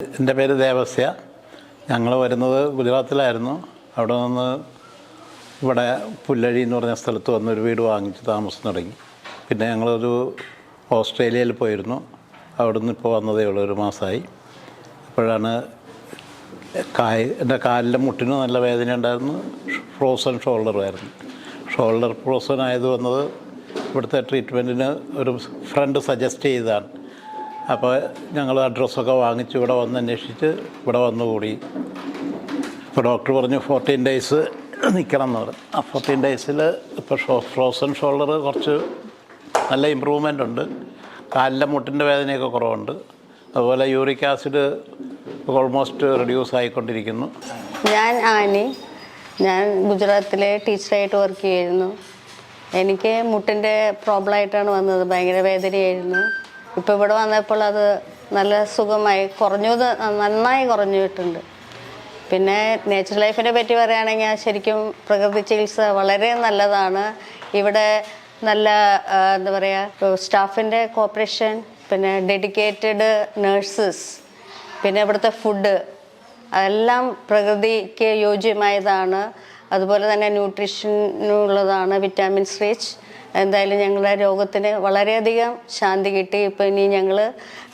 എന്റെ പേര് ദേവസ്യ. ഞങ്ങൾ വരുന്നത് ഗുജറാത്തിലായിരുന്നു. അവിടെ നിന്ന് ഇവിടെ പുല്ലഴി എന്ന് പറഞ്ഞ സ്ഥലത്ത് വന്ന് ഒരു വീട് വാങ്ങിച്ച് താമസം തുടങ്ങി. പിന്നെ ഞങ്ങളൊരു ഓസ്ട്രേലിയയിൽ പോയിരുന്നു. അവിടെ നിന്ന് ഇപ്പോൾ വന്നതേ ഉള്ളൂ ഒരു മാസമായി അപ്പോഴാണ് കായ് എന്റെ കാലിന്റെ മുട്ടിന് നല്ല വേദന ഉണ്ടായിരുന്നു. ഫ്രോസൺ ഷോൾഡറുമായിരുന്നു ഷോൾഡർ ഫ്രോസൺ ആയത് വന്നത് ഇവിടുത്തെ ട്രീറ്റ്മെന്റിന് ഒരു ഫ്രണ്ട് സജസ്റ്റ് ചെയ്തതാണ്. അപ്പോൾ ഞങ്ങൾ അഡ്രസ്സൊക്കെ വാങ്ങിച്ച് ഇവിടെ വന്ന് അന്വേഷിച്ച് ഇവിടെ വന്നുകൂടി. ഇപ്പോൾ ഡോക്ടർ പറഞ്ഞു ഫോർട്ടീൻ ഡേയ്സ് നിൽക്കണം എന്ന് പറഞ്ഞു. ആ ഫോർട്ടീൻ ഡേയ്സിൽ ഇപ്പോൾ ഷോ ഫ്രോസൺ ഷോൾഡർ കുറച്ച് നല്ല ഇമ്പ്രൂവ്മെന്റ് ഉണ്ട്. കാലിലെ മുട്ടിന്റെ വേദനയൊക്കെ കുറവുണ്ട്. അതുപോലെ യൂറിക് ആസിഡ് ഓൾമോസ്റ്റ് റെഡ്യൂസ് ആയിക്കൊണ്ടിരിക്കുന്നു. ഞാൻ ആനി. ഞാൻ ഗുജറാത്തിലെ ടീച്ചറായിട്ട് വർക്ക് ചെയ്യുന്നു. എനിക്ക് മുട്ടിന്റെ പ്രോബ്ലം ആയിട്ടാണ് വന്നത്. ഭയങ്കര വേദനയായിരുന്നു. ഇപ്പോൾ ഇവിടെ വന്നപ്പോൾ അത് നല്ല സുഖമായി. കുറഞ്ഞു നന്നായി നന്നായി കുറഞ്ഞിട്ടുണ്ട്. പിന്നെ നേച്ചർ ലൈഫിനെ പറ്റി പറയുകയാണെങ്കിൽ ശരിക്കും പ്രകൃതി ചികിത്സ വളരെ നല്ലതാണ്. ഇവിടെ നല്ല എന്താ പറയുക സ്റ്റാഫിന്റെ കോപ്പറേഷൻ പിന്നെ ഡെഡിക്കേറ്റഡ് നേഴ്സസ് പിന്നെ ഇവിടുത്തെ ഫുഡ് അതെല്ലാം പ്രകൃതിക്ക് യോജ്യമായതാണ്. അതുപോലെ തന്നെ ന്യൂട്രീഷനുള്ളതാണ് വിറ്റാമിൻസ് റിച്ച് എന്തായാലും ഞങ്ങളുടെ രോഗത്തിന് വളരെയധികം ശാന്തി കിട്ടി. ഇപ്പം ഇനി ഞങ്ങൾ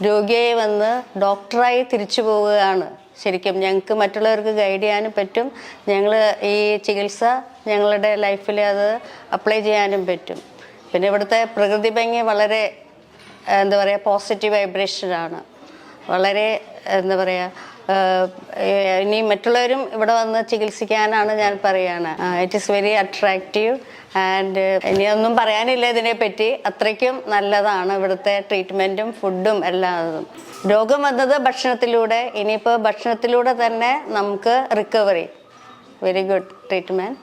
രോഗിയായി വന്ന് ഡോക്ടറായി തിരിച്ചു പോവുകയാണ്. ശരിക്കും ഞങ്ങൾക്ക് മറ്റുള്ളവർക്ക് ഗൈഡ് ചെയ്യാനും പറ്റും. ഞങ്ങൾ ഈ ചികിത്സ ഞങ്ങളുടെ ലൈഫിൽ അത് അപ്ലൈ ചെയ്യാനും പറ്റും. പിന്നെ ഇവിടുത്തെ പ്രകൃതി ഭംഗി വളരെ എന്താ പറയുക പോസിറ്റീവ് വൈബ്രേഷനാണ് വളരെ എന്താ പറയുക ഇനി മറ്റുള്ളവരും ഇവിടെ വന്ന് ചികിത്സിക്കാനാണ് ഞാൻ പറയുകയാണ് it is very attractive and ഇനിയൊന്നും പറയാനില്ല ഇതിനെപ്പറ്റി. അത്രയ്ക്കും നല്ലതാണ് ഇവിടുത്തെ ട്രീറ്റ്മെന്റും ഫുഡും എല്ലാതും. രോഗം വന്നത് ഭക്ഷണത്തിലൂടെ ഇനിയിപ്പോൾ ഭക്ഷണത്തിലൂടെ തന്നെ നമുക്ക് റിക്കവറി വെരി ഗുഡ് ട്രീറ്റ്മെന്റ്